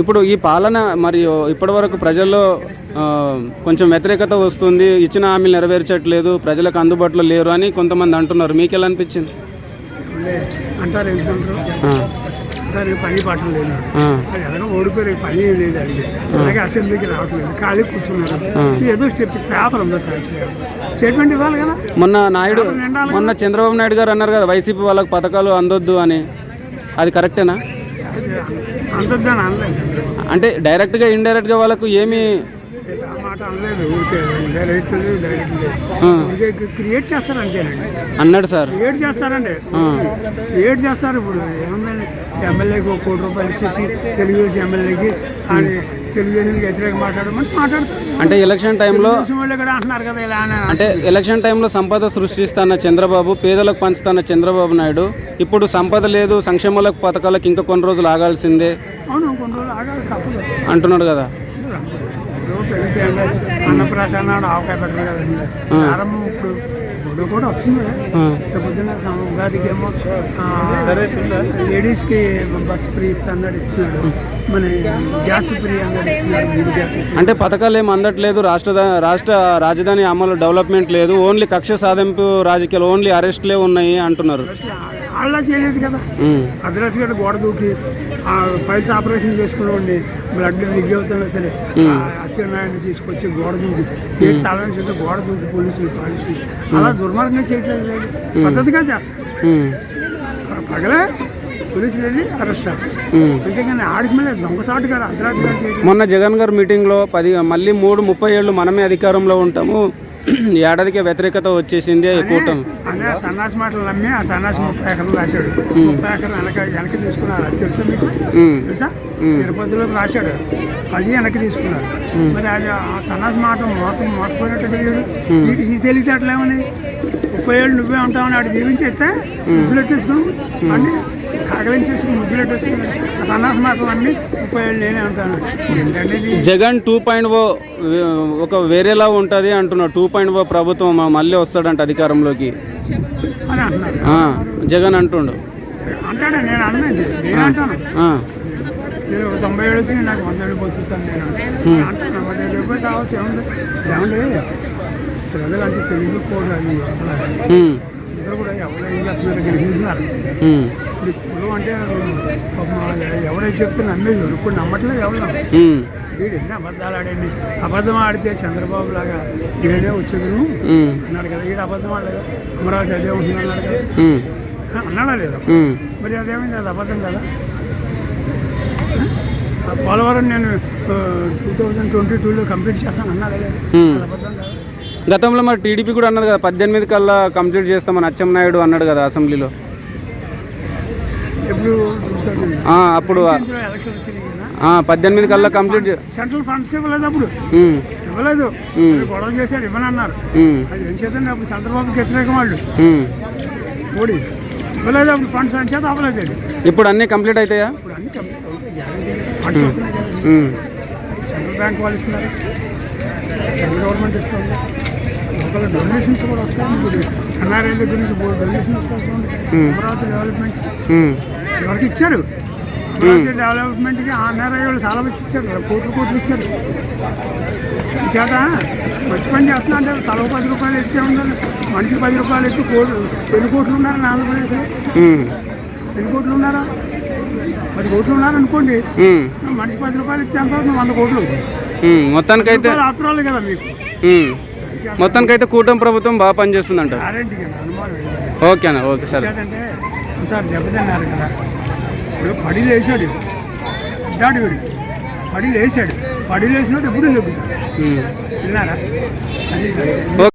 ఇప్పుడు ఈ పాలన మరియు ఇప్పటివరకు ప్రజల్లో కొంచెం వ్యతిరేకత వస్తుంది ఇచ్చిన హామీలు నెరవేర్చట్లేదు ప్రజలకు అందుబాటులో లేరు అని కొంతమంది అంటున్నారు. మీకు ఎలా అనిపించింది? అంటే అంటారు ఏంటంటారు ఆ, అంటారు పని పాటలు లేదు. ఆ, అది ఎలాగో ఓడిపోయి పని ఏం లేదు అడిగి అలాగే అసెంబ్లీకి రావట్లేదు ఖాళీ కూర్చున్నారు. ఏదో స్టెప్ పేపర్ ఉందో సార్? స్టేట్మెంట్ ఇవ్వాలి కదా? మొన్న నాయుడు మొన్న చంద్రబాబు నాయుడు గారు అన్నారు కదా వైసీపీ వాళ్ళకి పథకాలు అందొద్దు అని. అది కరెక్టేనా? అంటే డైరెక్ట్గా ఇండైరెక్ట్గా వాళ్ళకు ఏమీ క్రియేట్ చేస్తారు అంతేనండి. అన్నాడు సార్. క్రియేట్ చేస్తారండి. క్రియేట్ చేస్తారు ఇప్పుడు. ఏముందండి ఎమ్మెల్యేకి ఒక కోటి రూపాయలు ఇచ్చేసి తెలుగుదేశం ఎమ్మెల్యేకి అని తెలుగుదేశానికి మాట్లాడమని మాట్లాడతారు అంటే ఎలక్షన్ టైంలో కూడా అంటున్నారు కదా ఇలా అంటే ఎలక్షన్ టైంలో సంపద సృష్టిస్తాన్న చంద్రబాబు పేదలకు పంచుతున్న చంద్రబాబు నాయుడు ఇప్పుడు సంపద లేదు సంక్షేమాలకు పథకాలకు ఇంకా కొన్ని రోజులు ఆగాల్సిందే అవును కొన్ని రోజులు ఆగాలి తప్పదు అంటున్నాడు కదా. ఇప్పుడు అన్నప్రాసన్న ఆవకాయ పెట్టరు కదండి ప్రారంభం ఇప్పుడు ఇప్పుడు కూడా వస్తుంది. సం- ఉగాదికి ఏమో లేడీస్కి బస్ ఫ్రీ ఇస్తున్నాడు. ఇస్తున్నాడు మన గ్యాస్ ఫ్రీ అన్నాడు ఇస్తున్నాడు. అంటే పథకాలు ఏమి అందట్లేదు. రాష్ట్ర రాష్ట్ర రాజధాని అమలు డెవలప్మెంట్ లేదు. ఓన్లీ కక్ష సాధింపు రాజకీయాలు ఓన్లీ అరెస్ట్లే ఉన్నాయి అంటున్నారు. వాళ్ళ చేయలేదు కదా. అర్ధరాత్రి గోడ దూకి ఆ పైల్స్ ఆపరేషన్ చేసుకుని బ్లడ్ రిగ్ అవుతున్నా సరే ఆ అచ్చెన్నాయుడిని తీసుకొచ్చి గోడ దూకి గేట్ తాళం చేస్తే గోడ దూకి పోలీసులు పాలిష్ చేసి అలా దుర్మార్గంగా చేయట్లేదు వీళ్ళు. పద్ధతిగా చేస్తారు పగలే పోలీసులు వెళ్ళి అరెస్ట్ చేస్తారు. ఉమ్. అంతేగాని ఆడికి మీద దొంగసాటు గారు అర్ధరాత్రి గారు మొన్న జగన్ గారు మీటింగ్లో పది మళ్ళీ మూడు ముప్పై ఏళ్ళు మనమే అధికారంలో ఉంటాము. ఏడాదికే వ్యతిరేకత వచ్చేసింది కూటమి. అనే సన్నాసి మాటలు నమ్మి ఆ సన్నాసి ముప్పై ఎకరాలు రాశాడు. ముప్పై ఎకరాలు వెనక వెనక్కి తీసుకున్నారు. అది తెలుసా మీకు? తెలుసా? తిరుపతిలో రాశాడు. అది వెనక్కి తీసుకున్నారు. మరి అది ఆ సన్నాసి మాట మోసం మోసపోయినట్టు తెలియడు ఈ- ఈ తెలివితేటలేమని ముప్పై ఏళ్ళు నువ్వే ఉంటావని ఆడు జీవించేస్తే ముద్దులెట్టేసుకుని అన్ని కాగలించేసుకుని ముద్దులెట్టేసుకుని ఆ సన్నాసి మాటలు అన్నీ ముప్పై ఏళ్ళు నేనే ఉంటాను. జగన్ టూ పాయింట్ ఓ ఒక వేరేలా ఉంటుంది అంటున్నాడు టూ పాయింట్ ప్రభుత్వం మ- మళ్ళీ వస్తాడంట అధికారంలోకి. జగన్ అంటుండు. నేను ఒక తొంభై వచ్చి నాకు వంద ఏళ్ళు నేను. కావచ్చు ఏముంది? ఏమండి ప్రజలు అంటే తెలుసుకోరు అది ఉమ్, అందరూ కూడా ఎవరు ఏం ఇప్పుడు అంటే ఎవరైతే చెప్తే నమ్మేది ఇప్పుడు నమ్మట్లేదు ఎవరు. వీడు ఎన్ని అబద్ధాలు ఆడండి అబద్ధం ఆడితే చంద్రబాబు లాగా నేనే వచ్చేది ఉమ్, అన్నాడు కదా వీడు అబద్ధం ఆడలేదు? అమరావతి అదే ఉంటుంది అన్నాడు కదా. అన్నాడా లేదా. మరి అదేమైంది? అది అబద్ధం కదా. పోలవరం నేను టూ థౌజండ్ ట్వంటీ టూలో కంప్లీట్ చేస్తాను అన్నాడు లేదా? అబద్ధం కదా. గతంలో మరి టీడీపీ కూడా అన్నది కదా పద్దెనిమిది కల్లా కంప్లీట్ చేస్తామని అచ్చెన్నాయుడు అన్నాడు కదా అసెంబ్లీలో. అప్పుడు పద్దెనిమిది కల్లా కంప్లీట్ సెంట్రల్ ఫండ్స్ ఇవ్వలేదు అప్పుడు. ఇవ్వలేదు. గొడవ చేశారు ఇవ్వనన్నారు. అది ఏం చేద్దండి అప్పుడు చంద్రబాబుకి వ్యతిరేకం వాళ్ళు. మోడీ ఇవ్వలేదు అప్పుడు ఫండ్స్ అని చేత అవ్వలేదు ఇప్పుడు అన్నీ కంప్లీట్ అవుతాయా ఇప్పుడు అన్ని కంప్లీట్ అవుతాయి ఫండ్స్ వస్తున్నాయి సెంట్రల్ బ్యాంక్ వాళ్ళు ఇస్తున్నారు. సెంట్రల్ గవర్నమెంట్ ఇస్తుంది. లోకల్ డొనేషన్స్ కూడా వస్తాయి ఇప్పుడు ఎన్ఆర్ఐ దగ్గర నుంచి డొనేషన్ వస్తాయి చూడండి అమరావతి డెవలప్మెంట్ ఎవరికి ఇచ్చారు? అమరావతి డెవలప్మెంట్కి ఆ ఎన్ఆర్ఐ వాళ్ళు చాలా వచ్చి ఇచ్చారు. కోట్లు కోట్లు ఇచ్చారు. చేత మంచి పని చేస్తున్నా అంటే తల పది రూపాయలు ఎత్తే ఉండాలి. మనిషికి పది రూపాయలు ఎత్తి కోట్లు ఎన్ని కోట్లు ఉన్నారు? ఉమ్, ఎన్ని కోట్లు ఉన్నారా? పది కోట్లు ఉన్నారనుకోండి మనిషి పది రూపాయలు ఇస్తే ఎంత అవుతుంది వంద కోట్లు. మొత్తానికైతే ఆఫ్టర్ ఆల్ కదా మీకు. మొత్తానికైతే కూటమి ప్రభుత్వం బాగా పనిచేస్తుందంట. ఓకే అన్న ఓకే సరే. దెబ్బతిన్నారు కదా. ఇప్పుడు పడి లేచాడు ఇడ్డాడు వీడు. పడి లేచాడు. పడి లేచినట్టు ఎప్పుడు ఉమ్. విన్నారా? అది